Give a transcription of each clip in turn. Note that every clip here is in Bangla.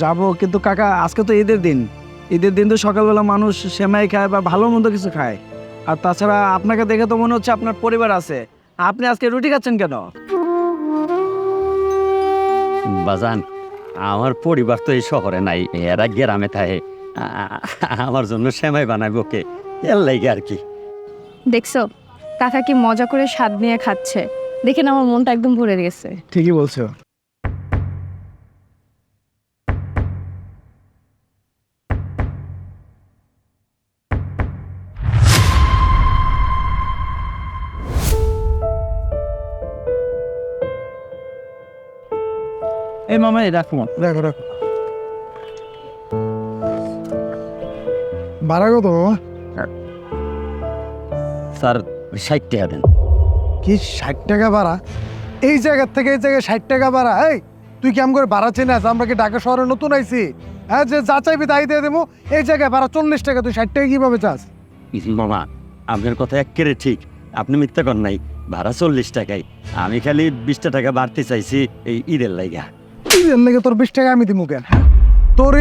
যাব কিন্তু কাকা আজকে তো ঈদের দিন। ঈদের দিন তো সকালবেলা মানুষ সেমাই খায় বা ভালো মন্দ কিছু খায়। আর তাছাড়া আপনাকে দেখে তো মনে হচ্ছে আপনার পরিবার আছে। আপনি আজকে রুটি খাচ্ছেন কেন? বাজান আমার পরিবার তো এই শহরে নাই এরা গ্রামে থাকে। আমার জন্য সেমাই বানাবো কে? এর লাগে আর কি। দেখছ কাকা কি মজা করে স্বাদ নিয়ে খাচ্ছে। দেখে না আমার মনটা একদম ভরে গেছে। ঠিকই বলছো। এই মামা এই রাখো দেখো দেখো ভাড়া কত মামা? স্যার ষাট টাকা দেন। কি ষাট টাকা ভাড়া? এই জায়গার থেকে এই জায়গায় ষাট টাকা ভাড়া এই তুই কেমন করে ভাড়া চেনাস? আমরা কি ঢাকা শহরে নতুন আইছি? হ্যাঁ যে যা চাইবি তাই দিয়ে দেবো। এই জায়গায় ভাড়া চল্লিশ টাকা তুই ষাট টাকা কীভাবে চাস? মামা আপনার কথা একেবারে ঠিক। আপনি মিথ্যা কর নাই। ভাড়া চল্লিশ টাকাই আমি খালি বিশটা টাকা বাড়তে চাইছি এই ঈদের লাইগা। এর লেগে তোর বিশ টাকা আমি দিমু কেন হ্যাঁ? তোর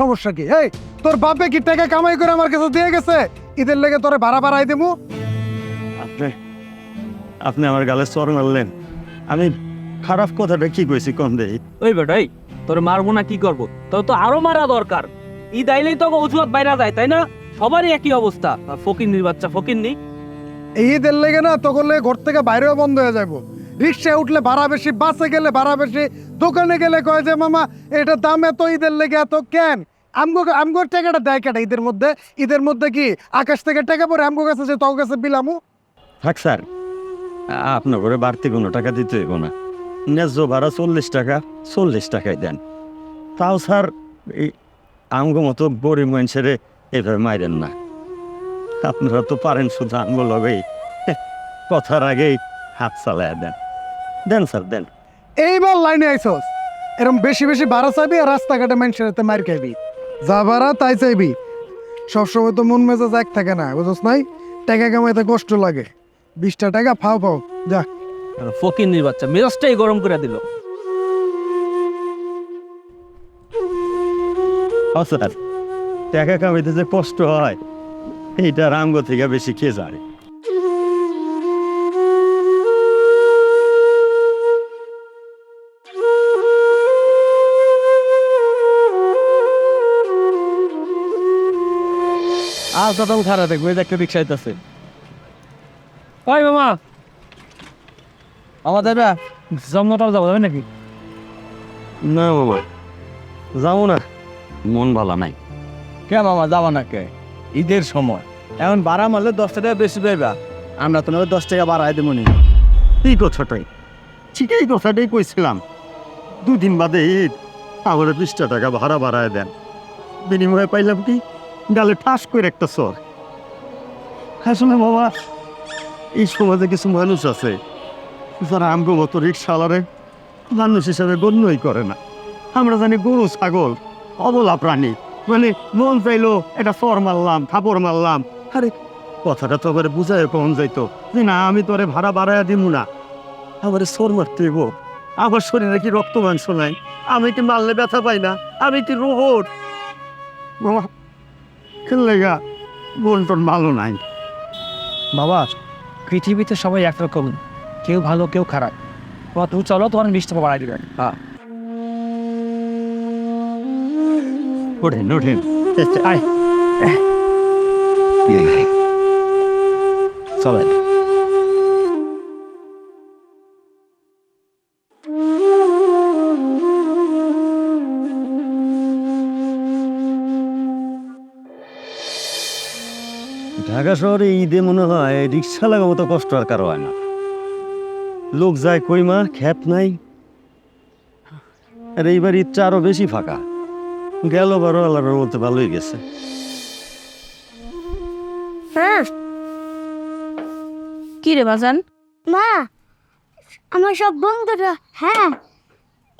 সমস্যা কি? এই তোর বাপে কি টাকা কামাই করে আমার কাছে দিয়ে গেছে? ঈদের লেগে তোরে ভাড়া বাড়াই দিমু। আপনি আপনি আমার গালে চর মারলেন। আমি খারাপ কথাটা কি কইছি কম দেই? ওই বেটাই তোর মারবো না কি করব? তোর তো আরও মারা দরকার। ঈদ আইলেই তো অজুহাত বাইরা যায় তাই না? সবারই একই অবস্থা। ফকির বাচ্চা ফকির নি এই ঈদের লেগে না তখন ঘর থেকে বাইরেও বন্ধ হয়ে যাব রিক্সায় উঠলে ভাড়া বেশি বাসে গেলে ভাড়া বেশি দোকানে গেলে কয় যে, মামা, এটা দাম এত ঈদের লেগে এত কেন? আমগো আমগোর টাকাটা দেয় কেটা ঈদের মধ্যে? ঈদের মধ্যে কি আকাশ থেকে টাকা পরে আমগো কাছে যে তোর কাছে বিলামু? থাক স্যার, আপনার করে বাড়তি কোনো টাকা দিতে হইব না। ন্যায্য ভাড়া চল্লিশ টাকা, চল্লিশ টাকায় দেন। তাও স্যার, এই আমগো মতো গরিব মানুষের এভাবে মাইরেন না। আপনারা তো পারেন শুধু আমগো লগেই। কথার আগেই হাত চালায় দেন। দেন স্যার, দেন। এইবার লাইনে আইসস। এরকম বেশি বেশি ভাড়া চাইবি আর রাস্তাঘাটে মানুষের হাতে মার খাইবি। যা ভাড়া তাই চাইবি। সবসময় তো মন মেজাজ এক থাকে না বুঝছ নাই? টাকা কামাইতে কষ্ট লাগে। বিশটা টাকা ফাও ফাও যা। ফকির বাচ্চা মেজাজটাই গরম করে দিল। স্যার টাকা কামাইতে যে কষ্ট হয় এইটা রামগো থেকে বেশি খেয়ে যায় আজ দাদা খারাপ দেখব এই যে একটা রিক্সা আইতেছে ওই মামা! আমাদের জমনটাও যাব যাবে নাকি? না বাবা যাব না। মন ভালো নাই। কে মামা যাব না কে? ঈদের সময়। এখন ভাড়া মারলে দশ টাকা বেশি পাইবা। আমরা তো নাহলে দশ টাকা বাড়াই দেবো নি। এই কথাটাই ঠিক এই কথাটাই কইছিলাম। দুদিন বাদে ঈদ আমার বিশটা টাকা ভাড়া বাড়ায় দেন। বিনিময়ে পাইলাম কি? গালে ঠাস করে একটা সর আসলে বাবা এই সমাজে কিছু মানুষ আছে যারা আমগো মতো রিক্সাওয়ালারে মানুষ হিসাবে গণ্যই করে না। আমরা জানি গরু, ছাগল, অবলা প্রাণী। মানে মন চাইলো এটা সর মারলাম, থাপড় মারলাম। আরে, কথাটা তো আবার বুঝায় কখন যাইতো? যে না, আমি তোরে ভাড়া বাড়াইয়া দিব না। আমার সর মারতে আমার শরীরে কি রক্ত মাংস নাই? আমি কি মারলে ব্যথা পাই না? আমি কি রোবট? বাবা খেললে গা বোন ভালো নাই। বাবা পৃথিবীতে সবাই একরকম কেউ ভালো কেউ খারাপ। বাবা তুমি চলো তোমার বিশ টাকা বাড়াই দেবেন হ্যাঁ। ওঠেন ওঠেন। আয়। চলেন। ঢাকা শহরে ঈদে মনে হয় রিক্সা লাগা মতো কষ্ট আর কারও হয় না। লোক যায় কইমা খ্যাত নাই। আর এইবার ঈদটা আরও বেশি ফাঁকা। গেল বারো আল্লাহর মধ্যে ভালোই গেছে। হ্যাঁ। কি রে বাজান? মা আমার সব বন্ধুরা হ্যাঁ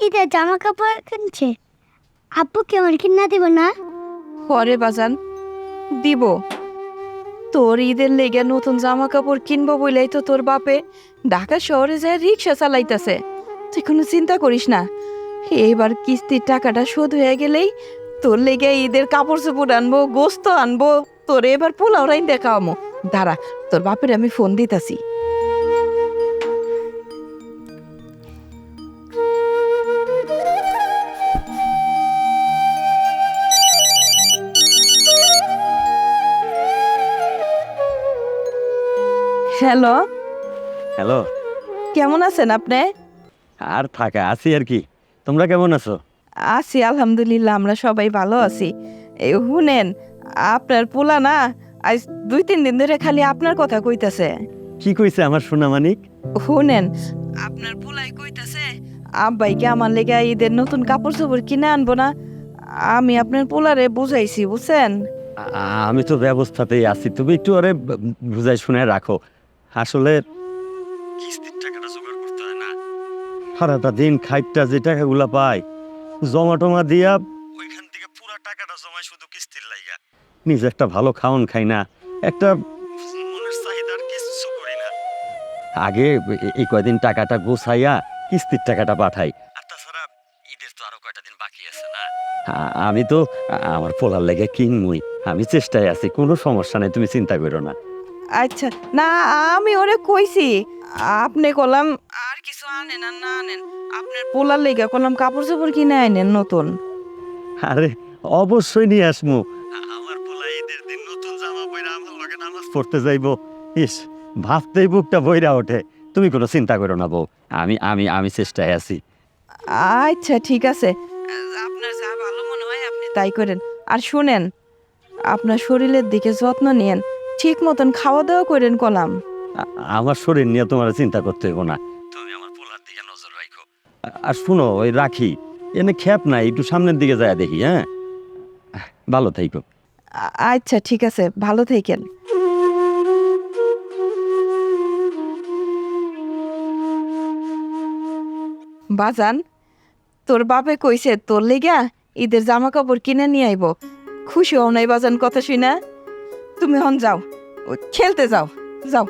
ঈদের জামা কাপড় কিনছে। আব্বুকে আমার কিনা দেব না? পরে বাজান দিব। তোর ঈদের লেগে নতুন জামা কাপড় কিনবো বলেই তো তোর বাপে ঢাকা শহরে যায় রিক্সা চালাইতেছে। তুই কোনো চিন্তা করিস না। এবার কিস্তির টাকাটা শোধ হয়ে গেলেই তোর লেগে ঈদের কাপড় চোপড় আনব, গোস্ত আনব, তোর এবার পোলাও রাইন দেখামো দাঁড়া, তোর বাপের আমি ফোন দিতাছি। হ্যালো। হ্যালো। কেমন আছেন আপনি? আর থাকা আছি আর কি। তোমরা কেমন আছো? আছি আলহামদুলিল্লাহ আমরা সবাই ভালো আছি। এই শুনেন আপনার পোলা না আজ দুই তিন দিন ধরে খালি আপনার কথা কইতাছে। কি কইছে আমার সোনা মানিক শুনেন আপনার পোলাই কইতাছে আব্বাইকে আমার লেগে ঈদের নতুন কাপড় চোপড় কিনে আনব না। আমি আপনার পোলারে বুঝাইছি বুঝছেন? আমি তো ব্যবস্থাতেই আছি। তুমি একটু আরে বুঝাই শুনে রাখো। আসলে কিস্তির টাকাটা জোগাড় করতে হয় না। সারাটা দিন খাইটটা যে টাকাগুলা পাই জমা টমা দিয়া ওইখান থেকে পুরো টাকাটা জমায় শুধু কিস্তির লাইগা। নিজে একটা ভালো খাওন খাই না একটা মনের চাহিদার কিছু করি না। আগে এই কয়দিন টাকাটা গোছাইয়া কিস্তির টাকাটা পাঠাই। আর তাছাড়া ঈদের তো আরও কয়টা দিন বাকি আছে না? আমি তো আমার পোলার লেগে কিনমুই। আমি চেষ্টায় আছি কোনো সমস্যা নেই তুমি চিন্তা করো না। আচ্ছা না আমি ওরে কইছি। আপনি কলাম আর কিছু আনেন আর না আনেন আপনার পোলার লেগে কলাম কাপড় চোপড় কিনে আনেন নতুন। আরে অবশ্যই নিয়ে আসমু আমার পোলা ঈদের দিন নতুন জামা পরে আমার লগে নামাজ পড়তে যাইবো। ইস ভাবতেই বুকটা বইরা ওঠে। তুমি কোনো চিন্তা করো না বউ আমি আমি আমি চেষ্টায় আছি। আচ্ছা ঠিক আছে। আপনার যা ভালো মনে হয় আপনি তাই করেন। আর শুনেন আপনার শরীরের দিকে যত্ন নিয়েন। ঠিক মতন খাওয়া দাওয়া করেন কলাম। আমার শরীর নিয়ে তোমার চিন্তা করতে হইব না। তুমি আমার পোলার দিকে নজর রাখো আর শুনো ওই রাখি এনে খেপ নাই একটু সামনের দিকে যায় দেখি হ্যাঁ? ভালো থাইকো। আচ্ছা ঠিক আছে ভালো থাকেন বাজান তোর বাপে কইছে তোর লেগা ঈদের জামা কাপড় কিনে নিয়ে আইব। খুশি হও নাই বাজান কথা শুনা তুমি হন যাও। খেলতে যাও। যাও।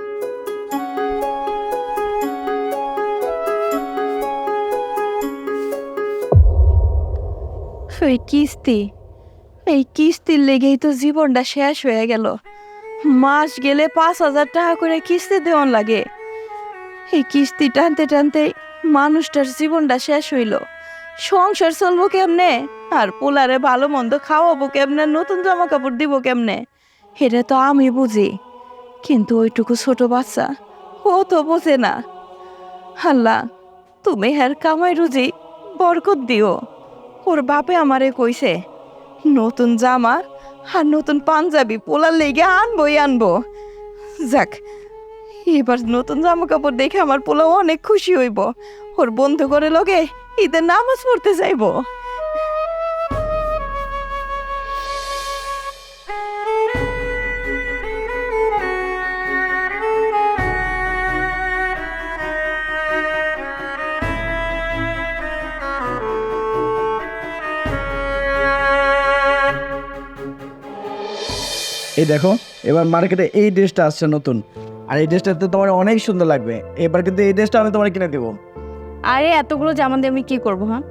এই কিস্তি, এই কিস্তির লেগেই তো জীবনটা শেষ হয়ে গেল। মাস গেলে পাঁচ হাজার টাকা করে কিস্তি দেওয়ান লাগে। এই কিস্তি টানতে টানতে মানুষটার জীবনটা শেষ হইল। সংসার চলবো কেমনে? আর পোলারে ভালো মন্দ খাওয়াবো কেমনে? নতুন জামা কাপড় দিব কেমনে? এটা তো আমি বুঝি। কিন্তু ওইটুকু ছোট বাচ্চা, ও তো বোঝে না। আল্লাহ তুমি হের কামাই রুজি বরকত দিও। ওর বাপে আমারে কইছে, নতুন জামা আর নতুন পাঞ্জাবি পোলার লেগে আনবই আনব। যাক, এবার নতুন জামা কাপড় দেখে আমার পোলাও অনেক খুশি হইব। ওর বন্ধু করে লগে ঈদের নামাজ পড়তে যাইব। এই দেখো এবার মার্কেটে এই ড্রেসটা আসছে নতুন। আর এই ড্রেসটাতে তোমার অনেক সুন্দর লাগবে। এবার কিন্তু এই ড্রেসটা আমি তোমার কিনে দেবো। আরে এতগুলো জামা দিয়ে আমি কি করব হ্যাঁ?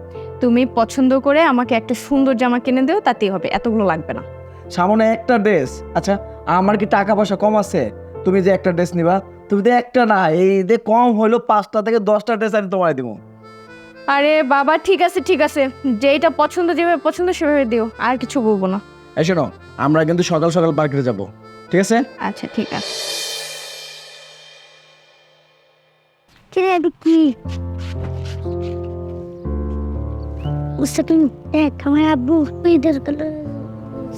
তুমি পছন্দ করে আমাকে একটা সুন্দর জামা কিনে দিও তাতেই হবে এতগুলো লাগবে না। সামনে একটা ড্রেস আচ্ছা আমার কি টাকা পয়সা কম আছে? তুমি যে একটা ড্রেস নিবা তুমি তো একটা না এই যে কম হলো পাঁচটা থেকে দশটা ড্রেস আমি তোমায় দেবো। আরে বাবা ঠিক আছে ঠিক আছে। যেইটা পছন্দ যেভাবে পছন্দ সেভাবে দিও আর কিছু বলব না। এই শোনো, আমরা কিন্তু সকাল সকাল মার্কেটে যাব, ঠিক আছে? আচ্ছা ঠিক আছে। কিরে কি? বুঝতে তুমি দেখ, আমার আব্বু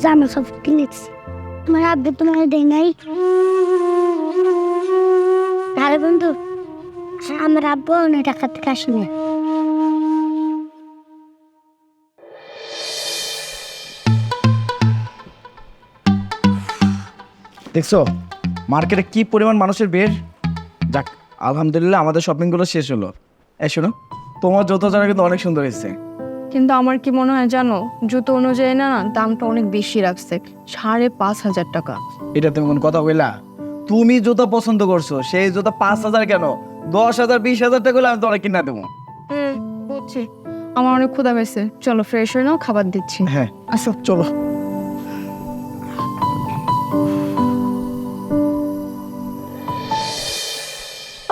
জামা কাপড় কিনেছি আমার আব্বু তোমার দেয় নাই। বন্ধু, আমার আব্বু অনেক টাকা থেকে আসেনি। দেখছ? মার্কেটে কি পরিমাণ মানুষের ভিড়? যাক আলহামদুলিল্লাহ আমাদের শপিংগুলো শেষ হলো। এই শোনো তোমার জুতো জোড়া কিন্তু অনেক সুন্দর হয়েছে। কিন্তু আমার কি মনে হয় জানো জুতো অনুযায়ী না না দামটা অনেক বেশি রাখছে সাড়ে পাঁচ হাজার টাকা। এটা তুমি কোন কথা কইলা? তুমি জুতো পছন্দ করছ সেই জুতো পাঁচ হাজার কেন? দশ হাজার বিশ হাজার টাকা হলে আমি তোমার কিনা দেবো। হুম বুঝছি। আমার অনেক ক্ষুধা পেয়েছে। চলো ফ্রেশ হয়ে নাও খাবার দিচ্ছি। হ্যাঁ আসো চলো।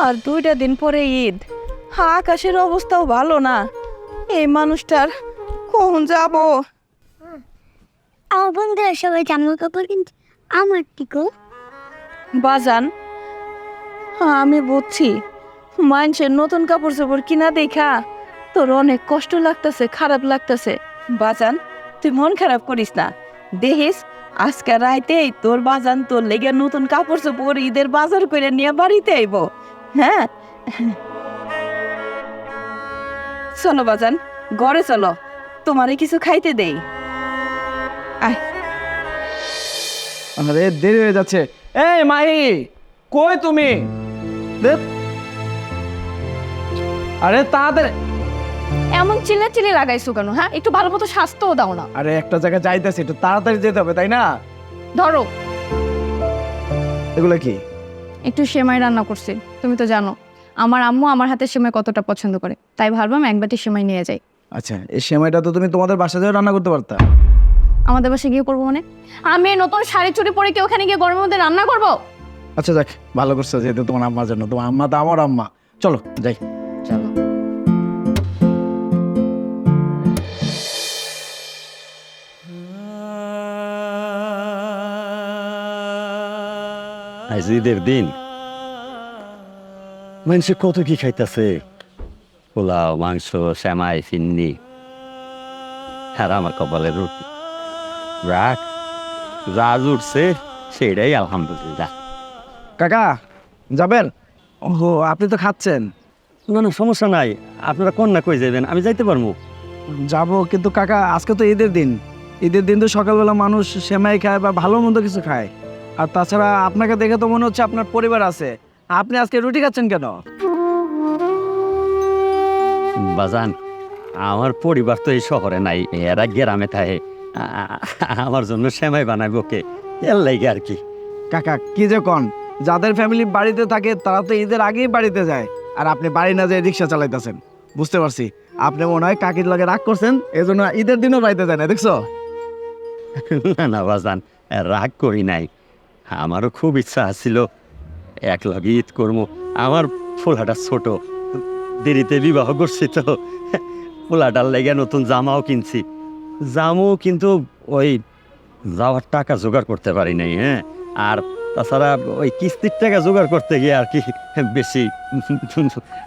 আর দুইটা দিন পরে ঈদ। আকাশের অবস্থাও ভালো না। এই মানুষটার কখন যাব? আমার বন্ধুরা সবাই জামা কাপড় কিনছে। আমার টিকো বাজান আমি বুঝছি। মানুষের নতুন কাপড় চোপড় কিনা দেখা। তোর অনেক কষ্ট লাগতেছে খারাপ লাগতেছে। বাজান তুই মন খারাপ করিস না। দেখিস আজকে রাইতেই তোর বাজান তোর লেগে নতুন কাপড় চোপড় ঈদের বাজার করে নিয়ে বাড়িতে আইব। হ্যাঁ। চলো বাজান ঘরে চলো। তোমারে কিছু খাইতে দেই। আরে দেরি হয়ে যাচ্ছে। এই মাহি কই তুমি? আরে তাড়াতাড়ি। এমন চিল্লা চিল্লি লাগাইছো কেন হ্যাঁ? একটু ভালো মতো স্বাস্থ্যও দাও না। আরে একটা জায়গায় যাইতেছে একটু তাড়াতাড়ি যেতে হবে তাই না? ধরো। এগুলো কি? একটু সেমাই রান্না করছি তুমি তো জানো। আমার আম্মু আমার হাতে সেমাই কতটা পছন্দ করে তাই ভাবলাম এক বাটি সেমাই নিয়ে যাই। আচ্ছা এই সেমাইটা তো তুমি তোমাদের বাসা যাও রান্না করতে পারতা। আমাদের বাসায় গিয়ে করব মানে? আমি এই নতুন শাড়ি চুড়ি পরে কি ওখানে গিয়ে গরমের মধ্যে রান্না করব? আচ্ছা যাক ভালো করছ যেহেতু তোমার আম্মার জন্য তোমার আম্মা তো আমার আম্মা। চলো যাই। চলো। আজ ঈদের দিন। মানুষে কত কি খাইতেছে? পোলাও মাংস শ্যামাই ফিন্নি আর আমার কপালে রুটি। রাখ রাজ উঠছে সেটাই আলহামদুলিল্লাহ। কাকা যাবেন? ওহো আপনি তো খাচ্ছেন। না না সমস্যা নাই। আপনারা কোন না কই যাবেন আমি যাইতে পারব যাব কিন্তু কাকা আজকে তো ঈদের দিন। ঈদের দিন তো সকালবেলা মানুষ সেমাই খায় বা ভালো মন্দ কিছু খায়। আর তাছাড়া আপনাকে দেখে তো মনে হচ্ছে আপনার পরিবার আছে। আপনি আজকে রুটি খাচ্ছেন কেন? বাজান আমার পরিবার তো এই শহরে নাই এরা গ্রামে থাকে। আমার জন্য শ্যামাই বানাইব কে? এর লাগে আর কি। কাকা কি যে কন যাদের ফ্যামিলি বাড়িতে থাকে তারা তো ঈদের আগেই বাড়িতে যায়। আর আপনি বাড়ি না যায় রিক্সা চালাইতেছেন। বুঝতে পারছি আপনি মনে হয় কাকির লগে রাগ করছেন এই জন্য ঈদের দিনও বাড়িতে যায় না দেখছ? না না বাজান রাগ করি নাই। আমারও খুব ইচ্ছা আছিল। এক লগে ঈদ করব আমার ফোলাটা ছোট। দেরিতে বিবাহ করছি তো। ফুলাটার লেগে নতুন জামাও কিনছি। জামও কিন্তু ওই যাওয়ার টাকা জোগাড় করতে পারি নাই হ্যাঁ? আর তাছাড়া ওই কিস্তির টাকা জোগাড় করতে গিয়ে আর কি বেশি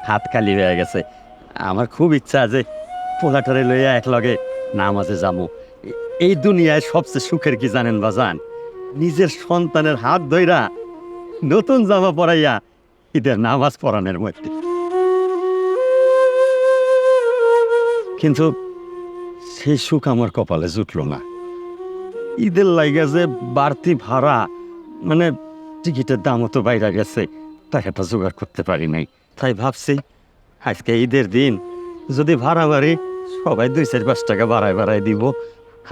হাত খালি হয়ে গেছে। আমার খুব ইচ্ছা যে পোলাটারে লইয়া এক লগে নামাজে যাব এই দুনিয়ায় সবচেয়ে সুখের কি জানেন বাজান নিজের সন্তানের হাত ধইরা নতুন জামা পরাইয়া ঈদের নামাজ পড়ানোর মধ্যে। কিন্তু সেই সুখ আমার কপালে জুটলো না। ঈদের লাইগা যে বাড়তি ভাড়া মানে টিকিটের দামও তো বাইরে গেছে টাকাটা জোগাড় করতে পারি নাই। তাই ভাবছি, আজকে ঈদের দিন যদি ভাড়া বাড়ি সবাই দুই চার পাঁচ টাকা বাড়ায় বাড়ায় দিব,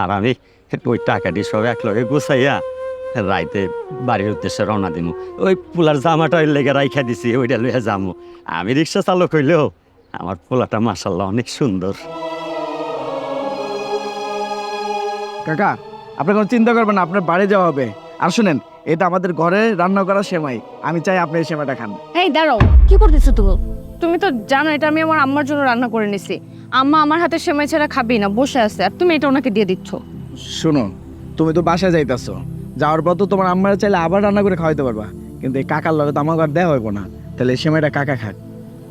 আর আমি ওই টাকাটি সব একলগে গুছাইয়া রাইতে বাড়ির উদ্দেশ্যে রওনা দিব ওই পোলার জামাটা ওই লেগে রাইখা দিছি ওইটা লইয়া যামু। আমি রিক্সা চালক হইলেও আমার পোলাটা মাসাল্লাহ অনেক সুন্দর। কাকা আপনি কোনো চিন্তা করবেন না আপনার বাড়ি যাওয়া হবে। আর শুনেন এটা আমাদের ঘরে রান্না করা সেমাই। আমি চাই আপনি এই সেমাইটা খান। এই দাঁড়াও কি করতেছো তুমি? তুমি তো জানো এটা আমি আমার আম্মার জন্য রান্না করে নিছি। আম্মা আমার হাতে সেমাই ছাড়া খাবেই না বসে আছে। আর তুমি এটা ওনাকে দিয়ে দিচ্ছ। শুনো তুমি তো বাসায় যাইতাছো। যাওয়ার পর তো তোমার আম্মারা চাইলে আবার রান্না করে খাওয়াইতে পারবা। কিন্তু এই কাকার লগে তো আমাকে আর দেওয়া হইব না। তাহলে এই সেমাইটা কাকা খাক।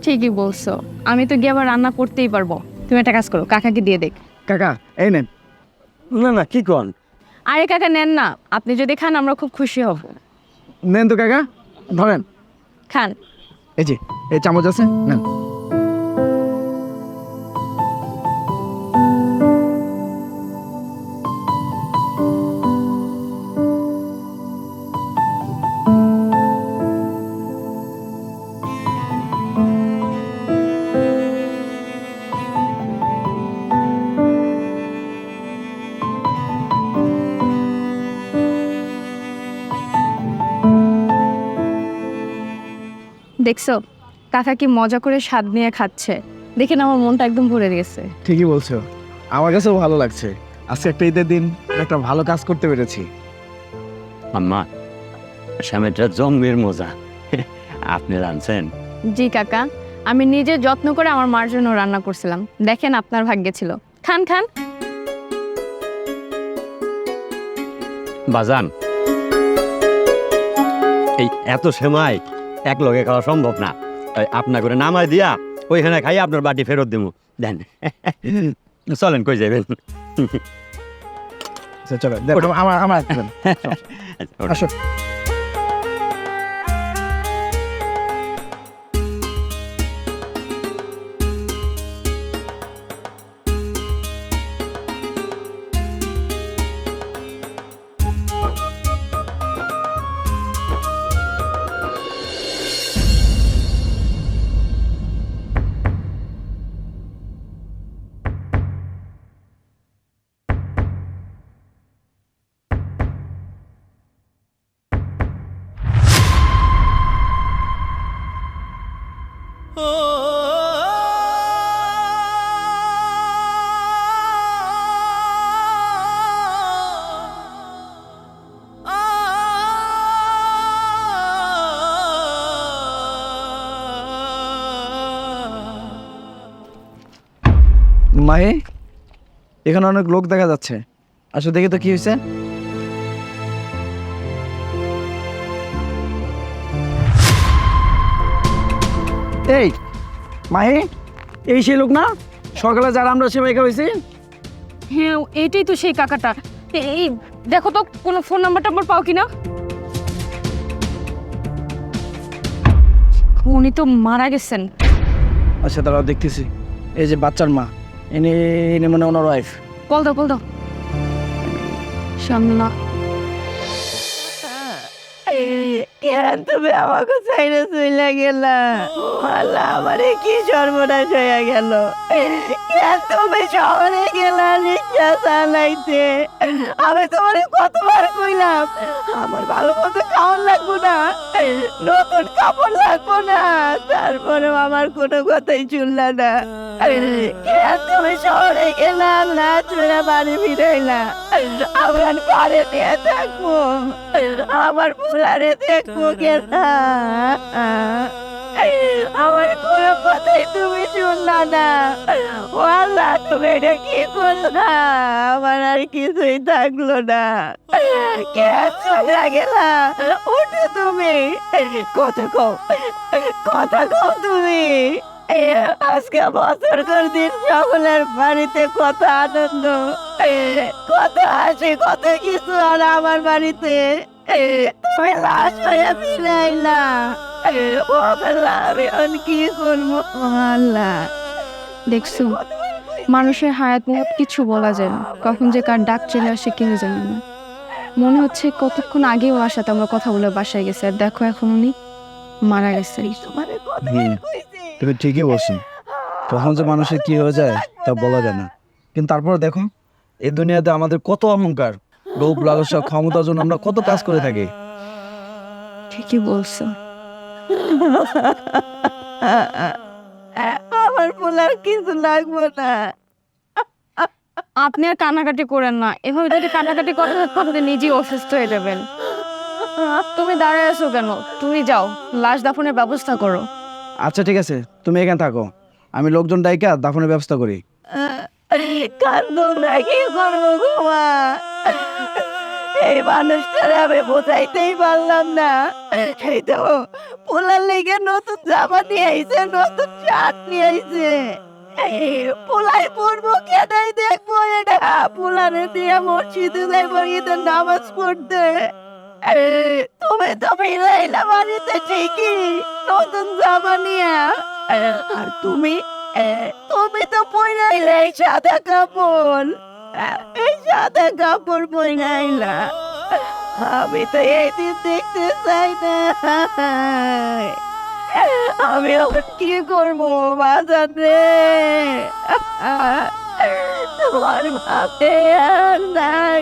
ঠিকই বলছো। আমি তো গিয়ে আবার রান্না করতেই পারব। তুমি একটা কাজ করো কাকাকে দিয়ে দেখ কাকা এই নেন। না না কি কন? আরে কাকা নেন না। আপনি যদি খান আমরা খুব খুশি হব। নেন তো কাকা ধরেন। খান। এই যে এই চামচ আছে নেন। দেখছ? কাকা কি মজা করে স্বাদ নিয়ে খাচ্ছে। দেখেন আমার মনটা একদম ভরে গেছে। ঠিকই বলছো। আমার কাছেও ভালো লাগছে। আজকে একটা ঈদের দিন একটা ভালো কাজ করতে পেরেছি। আম্মা স্বামীটা জন্মের মজা। আপনি রাঁধছেন? জি কাকা। আমি নিজে যত্ন করে আমার মার জন্য রান্না করছিলাম। দেখেন আপনার ভাগ্যে ছিল। খান খান। বাজান। এই এত সেমাই এক লগে খাওয়া সম্ভব না। তাই আপনা করে নামাই দিয়া ওইখানে খাই আপনার বাটি ফেরত দেবো দেন। চলেন কই যাবেন আচ্ছা, চলো দেখো আমার আমার আসুন আসো। মাহে এখানে অনেক লোক দেখা যাচ্ছে। আসো দেখি তো কি হয়েছে? এই মাহে এই সেই লোক না? সকালে যারা আমরা সেবাই হয়েছি হ্যাঁ এটাই তো সেই কাকাটা। এই দেখো তো কোনো ফোন নাম্বার টাম্বার পাও কিনা? উনি তো মারা গেছেন। আচ্ছা তারা দেখতেছি। এই যে বাচ্চার মা। এনে এনে মানে ওনার ওয়াইফ কল দাও কল দাও। তুমি আমাকে চাইলে চইলা গেলা। আল্লাহ আমারে কি সর্বনাশ হয়ে গেল। এত তুমি শহরে গেলা চালাইতে আমি তোমারে কতবার কইলাম, আমার ভালো মতো খাওয়ার লাগবো না, নতুন কাপড় লাগবো না, তারপরেও আমার কোনো কথাই শুনলা না। তুমি শহরে গেলাম, না চলে বাড়ি ফিরাইলা, আমার ঘরে নিয়ে থাকব, আমার ফুলারে দেখব আমার কোনো কথাই তুমি শুনলা না। তুমি এটা কি করলা? আমার আর কিছুই থাকল না। কে চলে গেলা উঠো তুমি। কথা কও। কথা কও তুমি। আজকে বছর কর দিন সকলের বাড়িতে কত আনন্দ। কত হাসি, কত কিছু আর আমার বাড়িতে। তুমি লাশ হয়ে ফিরাইলা ও আমি কি করব? আল্লাহ। দেখছ? মানুষের হায়াত মুহাত কিছু বলা যায় না। কখন যে কার ডাক চলে আসে কেউ জানে না। মনে হচ্ছে কতক্ষণ আগে ওনার সাথে আমরা কথা বলে বাসায় গেছে আর দেখো এখন উনি মারা গেছে। তুমি ঠিকই বলছো। কখন যে মানুষের কি হয়ে যায় তা বলা যায় না। কিন্তু তারপর দেখো এই দুনিয়াতে আমাদের কত অহংকার লোভ লালসা ক্ষমতার জন্য আমরা কত কাজ করে থাকি। ঠিকই বলছো। পোলার কিছু লাগবে না। আপনি আর কান্নাকাটি করেন না। এভাবে যদি কান্নাকাটি করেন তাহলে নিজেই অসুস্থ হয়ে যাবেন। তুমি দাঁড়ায় আছো কেন? তুমি যাও লাশ দাফনের ব্যবস্থা করো। আচ্ছা ঠিক আছে। তুমি এখানে থাকো। আমি লোকজন ডাইকা দাফনের ব্যবস্থা করি। কান্দো না কি করব গোমা এই মানুষটারে আমি বোঝাইতেই পারলাম না। এই তো পোলার লেগে নতুন জামা নিয়ে আইছে নতুন শার্ট নিয়ে আইছে। পোলাই পড়ব কেনাই দেখব এটা? পোলারে দিয়ে মসজিদে যাইবো ঈদের নামাজ পড়তে। এই, তুমি তো ফিরাইলা বাড়িতে ঠিকই নতুন জামা নিয়ে। আর তুমি? তুমি তো এই সাদা কাপড়। এই সাদা কাপড় পইরাইলা। আমি তো এই দিন দেখতে চাই না। আমি এখন কি করব বাজাতে তোমার ভাবে আর নাই।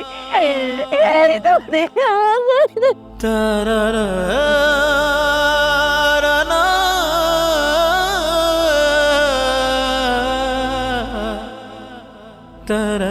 তো দেখা তারা da da